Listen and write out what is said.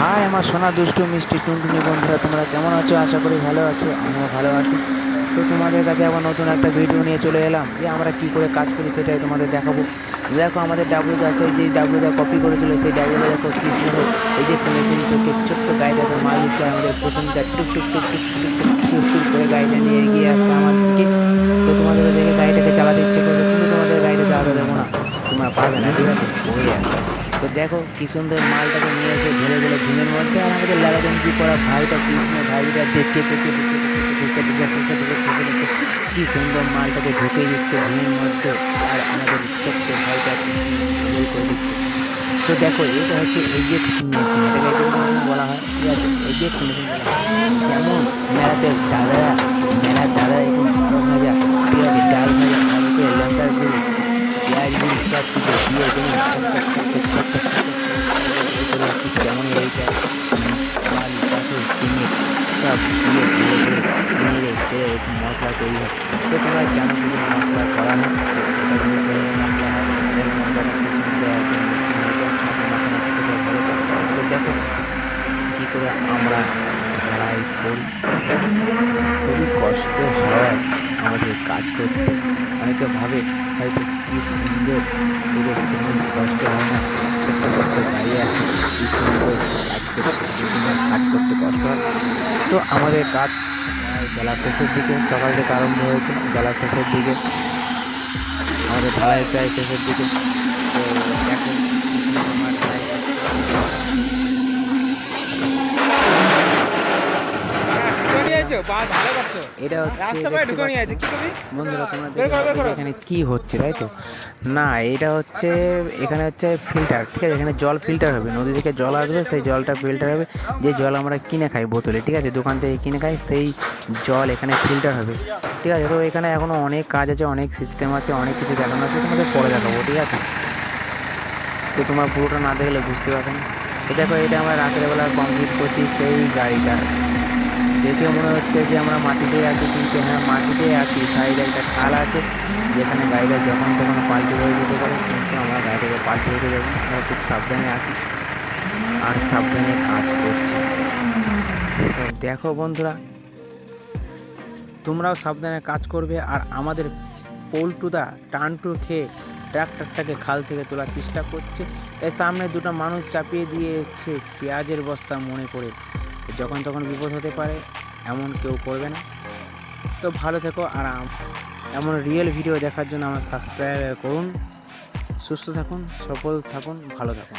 High, আমার সোনা দুষ্টু, মিষ্টি টুনটুনি বন্ধুরা, তোমরা কেমন আছো? আশা করি ভালো আছো, আমিও ভালো আছি। তো তোমাদের কাছে আবার নতুন একটা ভিডিও নিয়ে চলে এলাম। যে আমরা কি করে কাজ করি সেটাই তোমাদের দেখাবো। দেখো, আমাদের ডাব্লু দাস যে ডাব্লুদা কপি করেছিল, সেই ডাব্লুদা দেখো কি সুন্দর ইজেকশন মেশিন থেকে ছোট্ট গাড়িটাকে মাল দিচ্ছে আমাদের প্রথমটা টুক টুক টুক টুক টুক টুক করে গাড়িটা নিয়ে এগিয়ে আসছে আমার দিকে। তো তোমাদের দেখে গাড়িটাকে চালাতে ইচ্ছে করবে কিন্তু তোমাদের গাড়িটা চালাতে দেবো না তোমরা পারবে না ঠিক আছে তো দেখো কি সুন্দর মালটাকে নিয়ে এসে ঢেলে ঢেলে ঘুমের মধ্যে আর আমাদের লাগাগঞ্জি করা ভাইটা কৃষ্ণ ভাইটা দেখতে দেখতে কি সুন্দর মালটাকে ঢুকে দিচ্ছে ঘুমের মধ্যে আর আমাদের ছোট্ট ভাইটা করে দিচ্ছে তো দেখো এটা হচ্ছে এটাকে এজেক্ট বলা হয় ঠিক আছে মেশিন বলা মেলাতে দাদারা যেমন এইটা আলু কাঠু সিমেন্ট সব দিয়ে ধীরে কী করে আমরা ঢালাই করি খুবই কষ্ট হয় আমাদের কাজ করতে অনেকে ভাবে হয়তো কী সুন্দর এদের কোনো কষ্ট হয় না ছোট্ট আছে, কী সুন্দর কাজ করছে কাজ করতে কষ্ট হয়। তো আমাদের কাজ বেলা শেষের দিকে, সকাল থেকে আরম্ভ হয়েছে, বেলা শেষের দিকে। আমাদের ঢালাই প্রায় শেষের দিকে। তো দেখো কি সুন্দর আমার ঢালাই নিয়েছো বা ভালো করছ? এটা হচ্ছে রাস্তা পায়ে ঢুকে নিয়ে আছে কি বন্ধুরা তোমরা। এখানে কি হচ্ছে তাই তো? না এটা হচ্ছে এখানে হচ্ছে ফিল্টার ঠিক আছে? এখানে জল ফিল্টার হবে নদী থেকে জল আসবে সেই জলটা ফিল্টার হবে। যে জল আমরা কিনে খাই বোতলে ঠিক আছে? দোকান থেকে কিনে খাই সেই জল এখানে ফিল্টার হবে ঠিক আছে? তো এখানে এখনও অনেক কাজ আছে অনেক সিস্টেম আছে অনেক কিছু দেখানো আছে তোমাদের পরে দেখাবো ঠিক আছে? তো তোমার পুরোটা না দেখলে বুঝতে পারবে না। দেখো এটা আমরা রাতের বেলা কমপ্লিট করছি সেই গাড়িটা। দেখে মনে হচ্ছে যে আমরা মাটিতেই আছি, কিন্তু হ্যাঁ মাটিতেই আছি। সাইডে একটা খাল আছে, যেখানে গাড়িটা যখন তখন পাল্টি হয়ে যেতে পারে, কিন্তু আমরা গাড়িটাকে পাল্টি হতে যাব। আমরা খুব সাবধানে আছি আর সাবধানে কাজ করছি। তো দেখো বন্ধুরা, তোমরাও সাবধানে কাজ করবে আর আমাদের পল্টুদা টানটু খেয়ে ট্রাক্টরটাকে খাল থেকে তোলার চেষ্টা করছে। এর সামনে দুটো মানুষ চাপিয়ে দিয়েছে, পেঁয়াজের বস্তা মনে করে। যখন তখন বিপদ হতে পারে, এমন কেউ করবে না। তো ভালো থেকো আর এমন রিয়েল ভিডিও দেখার জন্য আমার সাবস্ক্রাইব করুন। সুস্থ থাকুন সফল থাকুন, ভালো থাকুন।